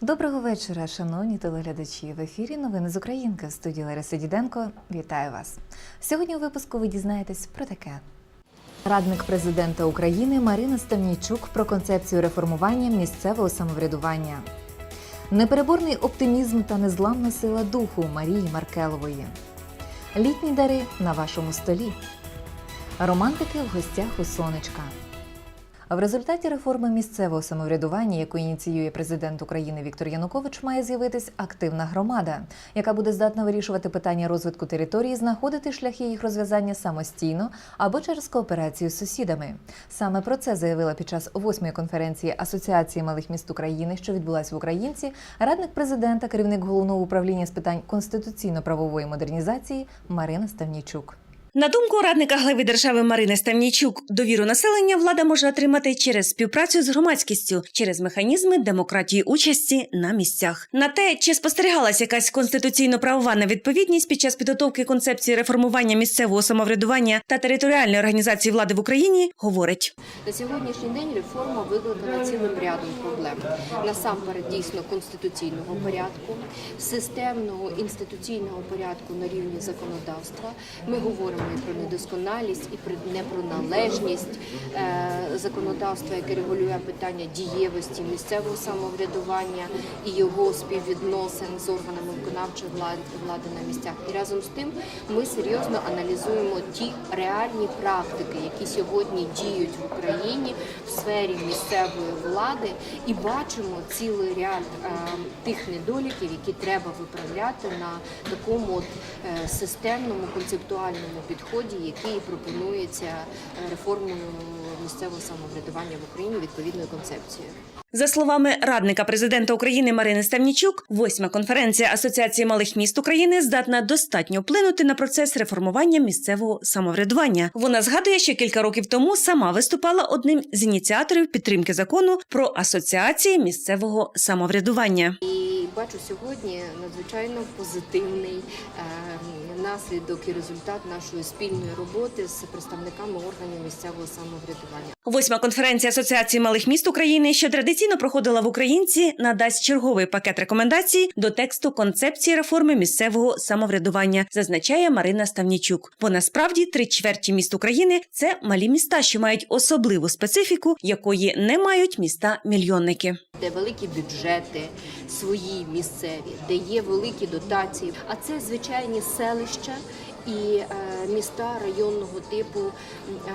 Доброго вечора, шановні телеглядачі. В ефірі новини з Українки в студії Лариса Діденко. Вітаю вас. Сьогодні у випуску ви дізнаєтесь про таке. Радник президента України Марина Ставнійчук про концепцію реформування місцевого самоврядування. Непереборний оптимізм та незламна сила духу Марії Маркелової. Літні дари на вашому столі. Романтики в гостях у сонечка. В результаті реформи місцевого самоврядування, яку ініціює президент України Віктор Янукович, має з'явитись активна громада, яка буде здатна вирішувати питання розвитку території, знаходити шляхи їх розв'язання самостійно або через кооперацію з сусідами. Саме про це заявила під час восьмої конференції Асоціації малих міст України, що відбулась в Українці, радник президента, керівник головного управління з питань конституційно-правової модернізації Марина Ставнійчук. На думку радника глави держави Марини Ставнійчук, довіру населення влада може отримати через співпрацю з громадськістю, через механізми демократії участі на місцях. На те, чи спостерігалася якась конституційно-правова невідповідність під час підготовки концепції реформування місцевого самоврядування та територіальної організації влади в Україні, говорить. На сьогоднішній день реформа викликана цілим рядом проблем. Насамперед, дійсно конституційного порядку, системного інституційного порядку на рівні законодавства. Ми говоримо і про недосконалість, і про непроналежність е, законодавства, яке регулює питання дієвості місцевого самоврядування і його співвідносин з органами виконавчої влади, влади на місцях. І разом з тим ми серйозно аналізуємо ті реальні практики, які сьогодні діють в Україні в сфері місцевої влади, і бачимо цілий ряд е, тих недоліків, які треба виправляти на такому от, е, системному концептуальному підході, який пропонується е, реформою місцевого самоврядування в Україні відповідною концепцією. За словами радника президента України Марини Ставнічук, восьма конференція Асоціації малих міст України здатна достатньо вплинути на процес реформування місцевого самоврядування. Вона згадує, що кілька років тому сама виступала одним з ініціаторів підтримки закону про асоціації місцевого самоврядування. І бачу сьогодні надзвичайно позитивний е, наслідок і результат нашої спільної роботи з представниками органів місцевого самоврядування. Восьма конференція Асоціації малих міст України, що традиційно проходила в Українці, надасть черговий пакет рекомендацій до тексту концепції реформи місцевого самоврядування, зазначає Марина Ставнічук. Бо насправді три чверті міст України це малі міста, що мають особливу специфіку, якої не мають міста-мільйонники. де великі бюджети свої місцеві, де є великі дотації. А це звичайні селища і е, міста районного типу,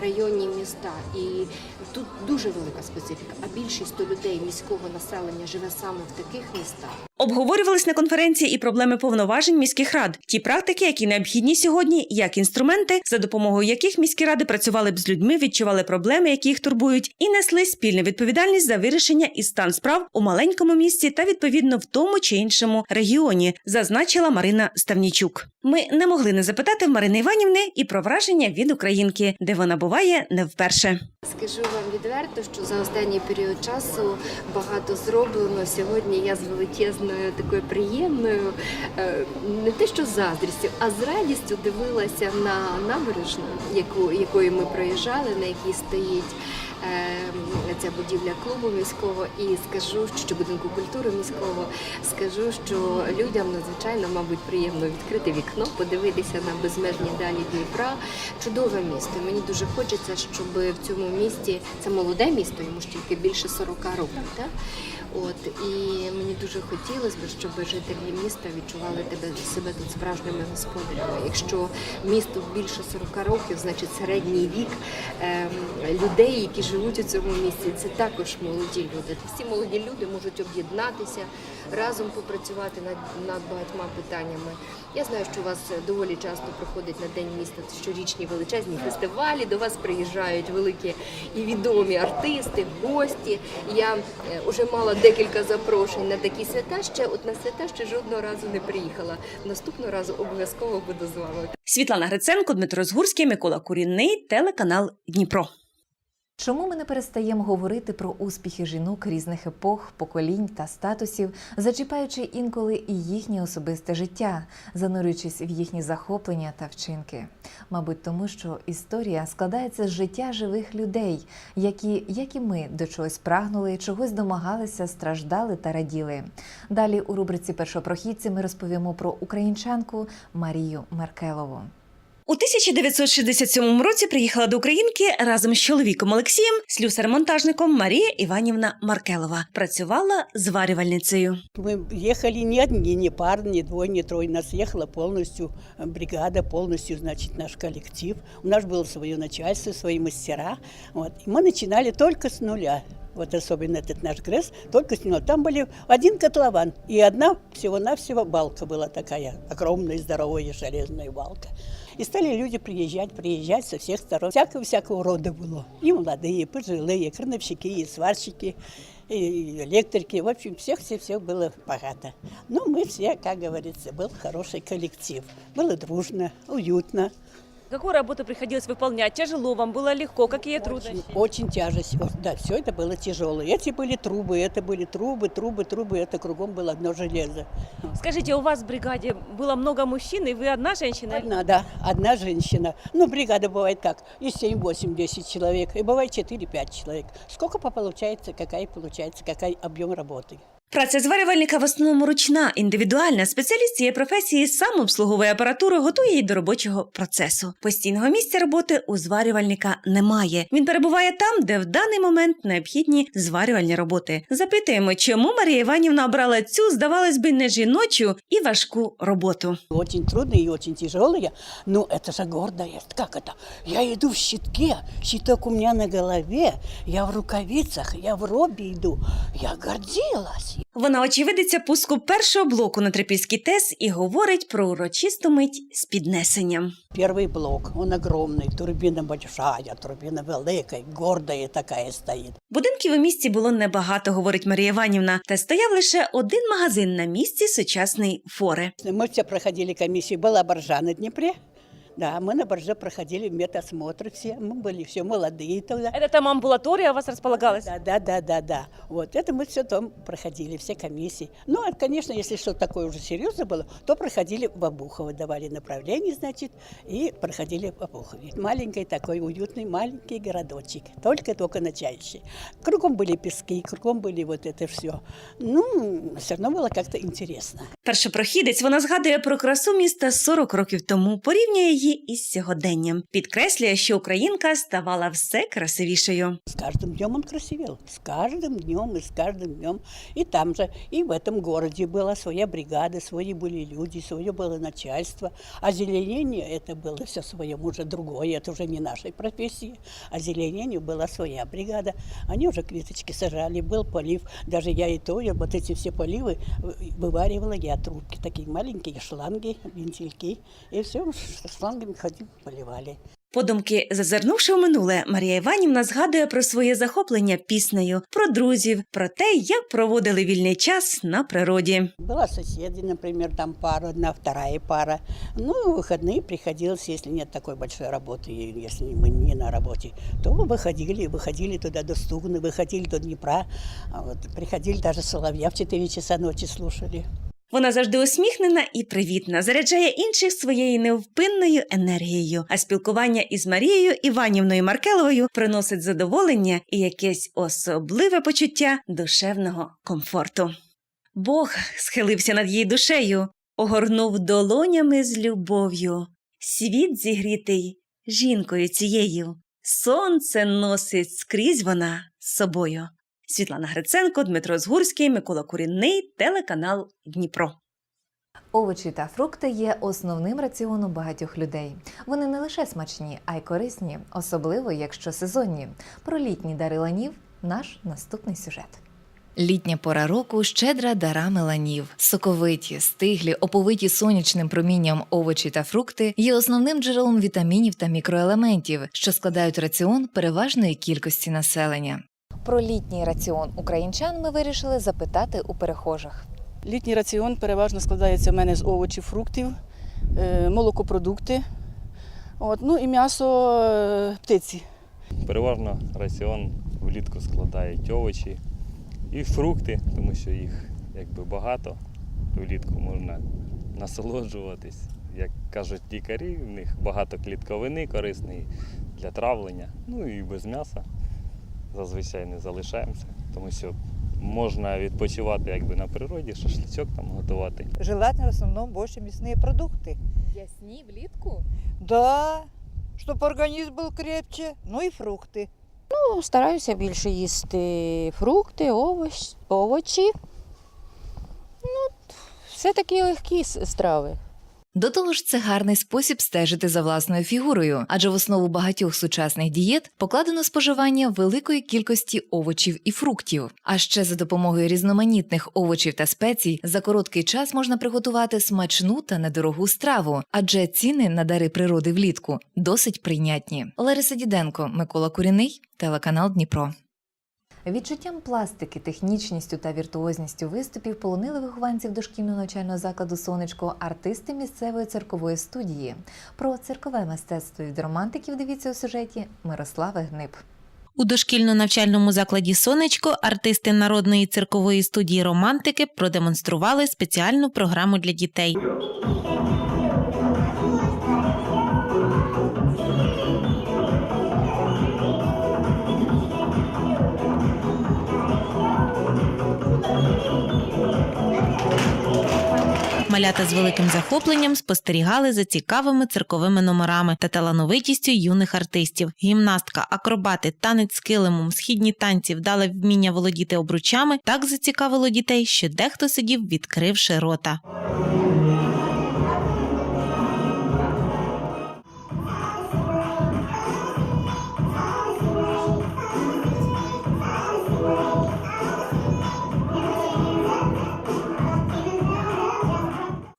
районні міста. І тут дуже велика специфіка. А більшість людей міського населення живе саме в таких містах. Обговорювались на конференції і проблеми повноважень міських рад, ті практики, які необхідні сьогодні, як інструменти, за допомогою яких міські ради працювали б з людьми, відчували проблеми, які їх турбують, і несли спільну відповідальність за вирішення і стан справ у маленькому місті та відповідно в тому чи іншому регіоні, зазначила Марина Ставнічук. Ми не могли не запитати Марини Іванівни і про враження від українки, де вона буває не вперше. Скажу вам відверто, що за останній період часу багато зроблено. Сьогодні я з величезною такою приємною, е, не те що заздрістю, а з радістю дивилася на набережну, яку якою ми проїжджали, на якій стоїть. е, Ця будівля клубу міського, і скажу, що будинку культури міського, скажу, що людям надзвичайно, мабуть, приємно відкрити вікно, подивитися на безмежні далі Дніпра. Чудове місто. Мені дуже хочеться, щоб в цьому місті це молоде місто, йому ж тільки більше 40 років. Так? От і мені дуже хотілося б, щоб жителі міста відчували тебе себе тут справжніми господарями. Якщо місту більше 40 років, значить середній вік ем, людей, які живуть у цьому місті, це також молоді люди. Всі молоді люди можуть об'єднатися разом попрацювати над, над багатьма питаннями. Я знаю, що у вас доволі часто проходить на день міста щорічні величезні фестивалі. До вас приїжджають великі і відомі артисти, гості. Я вже мала декілька запрошень на такі свята. Ще от на свята ще жодного разу не приїхала. Наступного разу обов'язково буду з вами. Світлана Гриценко, Дмитро Згурський, Микола Курінний, телеканал Дніпро. Чому ми не перестаємо говорити про успіхи жінок різних епох, поколінь та статусів, зачіпаючи інколи і їхнє особисте життя, занурюючись в їхні захоплення та вчинки? Мабуть, тому що історія складається з життя живих людей, які, як і ми, до чогось прагнули, чогось домагалися, страждали та раділи. Далі у рубриці Першопрохідці ми розповімо про українчанку Марію Меркелову. У 1967 році приїхала до Українки разом з чоловіком Олексієм, слюсар-монтажником Марія Іванівна Маркелова. Працювала зварювальницею. Мы ехали не одни, не пар, не двое, не трое. Нас ехала полностью э, бригада, полностью, значит, наш коллектив. У нас было свое начальство, свои мастера. Вот. И мы начинали только с нуля. Вот особенно этот наш ГРЭС, только с нуля. Там были один котлован и одна всего-навсего балка была такая, огромная, здоровая, железная балка. И стали люди приезжать, приезжать со всех сторон. Всякого-всякого рода было. И молодые, и пожилые, и крановщики, и сварщики, и электрики. В общем, всех-всех-всех было богато. Но мы все, как говорится, был хороший коллектив. Было дружно, уютно. Какую работу приходилось выполнять? Тяжело вам, было легко? Какие Очень, трудности? очень тяжесть. Вот, Да, все это было тяжело. Эти были трубы, это были трубы, трубы, трубы. Это кругом было одно железо. Скажите, у вас в бригаде было много мужчин, и вы одна женщина? Одна, да, одна женщина. Ну, бригада бывает как? И 7, 8, 10 человек. И бывает 4-5 человек. Сколько по- получается, какая получается, какой объем работы. Праця зварювальника в основному ручна, індивідуальна. Спеціаліст цієї професії сам обслуговує апаратуру, готує її до робочого процесу. Постійного місця роботи у зварювальника немає. Він перебуває там, де в даний момент необхідні зварювальні роботи. Запитуємо, чому Марія Іванівна обрала цю, здавалось би, не жіночу і важку роботу. Очень трудные и очень тяжелые, но это же гордость. Как это? Я иду в щитке, щиток у меня на голове, я в рукавицах, я в робе иду. Я гордилась. Вона очевидиця пуску першого блоку на Трипільський ТЕС і говорить про урочисту мить з піднесенням. Первый блок, он огромный, турбина большая, турбина великая, гордая такая стоит. Будинків у місті було небагато, говорить Марія Іванівна, та стояв лише один магазин на місці сучасної фори. Мы все проходили комиссию, была боржа на Днепре. Да, мы на борже проходили медосмотр все, мы были все молодые тогда. Это там амбулатория у вас располагалась? Да, да, да, да, да. Вот это мы все там проходили, все комиссии. Ну, а, конечно, если что-то такое уже серьезно было, то проходили в Обухово, давали направление, значит, и проходили в Обухове. Маленький такой уютный маленький городочек, только-только начающий. Кругом были пески, кругом были вот это все. Ну, все равно было как-то интересно. Першопрохідець вона згадує про красу міста 40 років тому, порівнює її із сьогоденням. Підкреслює, що українка ставала все красивішою. С каждым днем он красивел. С каждым днем и с каждым днем. И там же, и в этом городе была своя бригада, свои были люди, свое было начальство. Озеленение это было все свое, уже другое, это уже не нашей профессии. Озеленению была своя бригада. Они уже клеточки сажали, был полив. Даже я и то, я вот эти все поливы вы- вываривала я трубки, такие маленькие шланги, вентильки. И все, шлангами ходим, поливали. Подумки, зазирнувши в минуле, Марія Іванівна згадує про своє захоплення піснею, про друзів, про те, як проводили вільний час на природі. Была соседи, например, там пара, одна, вторая пара. Ну, в выходные приходилось, если нет такой большой работы, и если мы не на работе, то выходили, выходили туда до Стугны, выходили до Днепра. А Вот, приходили даже Соловья в 4 часа ночи слушали. Вона завжди усміхнена і привітна, заряджає інших своєю невпинною енергією. А спілкування із Марією Іванівною Маркеловою приносить задоволення і якесь особливе почуття душевного комфорту. Бог схилився над її душею, огорнув долонями з любов'ю. Світ зігрітий жінкою цією. Сонце носить скрізь вона з собою. Світлана Гриценко, Дмитро Згурський, Микола Курінний, телеканал Дніпро. Овочі та фрукти є основним раціоном багатьох людей. Вони не лише смачні, а й корисні, особливо якщо сезонні. Про літні дари ланів наш наступний сюжет. Літня пора року щедра дарами ланів. Соковиті, стиглі, оповиті сонячним промінням овочі та фрукти є основним джерелом вітамінів та мікроелементів, що складають раціон переважної кількості населення. Про літній раціон українчан ми вирішили запитати у перехожих. Літній раціон переважно складається в мене з овочів, фруктів, е, молокопродукти, от, ну і м'ясо е, птиці. переважно раціон влітку складають овочі і фрукти, тому що їх якби багато. Влітку можна насолоджуватись. Як кажуть лікарі, в них багато клітковини корисної для травлення. Ну і без м'яса зазвичай не залишаємося, тому що можна відпочивати якби на природі, шашличок там готувати. Желательно в основном больше мясные продукты. Ясні влітку. Да, чтобы организм был крепче. Ну и фрукты. Ну, стараюся більше їсти фрукти, овощ, овочі. Ну, все такі легкі с- страви. До того ж, це гарний спосіб стежити за власною фігурою, адже в основу багатьох сучасних дієт покладено споживання великої кількості овочів і фруктів. А ще за допомогою різноманітних овочів та спецій за короткий час можна приготувати смачну та недорогу страву, адже ціни на дари природи влітку досить прийнятні. Лариса Діденко, Микола Куріний, телеканал Дніпро. Відчуттям пластики, технічністю та віртуозністю виступів полонили вихованців дошкільного навчального закладу Сонечко артисти місцевої циркової студії. Про циркове мистецтво від романтиків дивіться у сюжеті Мирослави Гниб. У дошкільно-навчальному закладі Сонечко артисти народної циркової студії Романтики продемонстрували спеціальну програму для дітей. Малята з великим захопленням спостерігали за цікавими цирковими номерами та талановитістю юних артистів. Гімнастка, акробати, танець з килимом, східні танці, вдале вміння володіти обручами так зацікавило дітей, що дехто сидів, відкривши рота.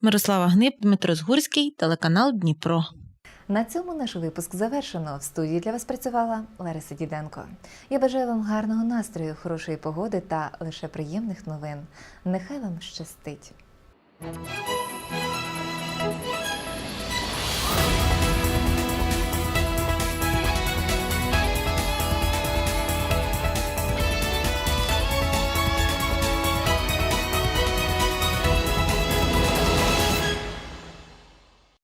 Мирослава Гниб, Дмитро Згурський, телеканал Дніпро. На цьому наш випуск завершено. В студії для вас працювала Лариса Діденко. Я бажаю вам гарного настрою, хорошої погоди та лише приємних новин. Нехай вам щастить.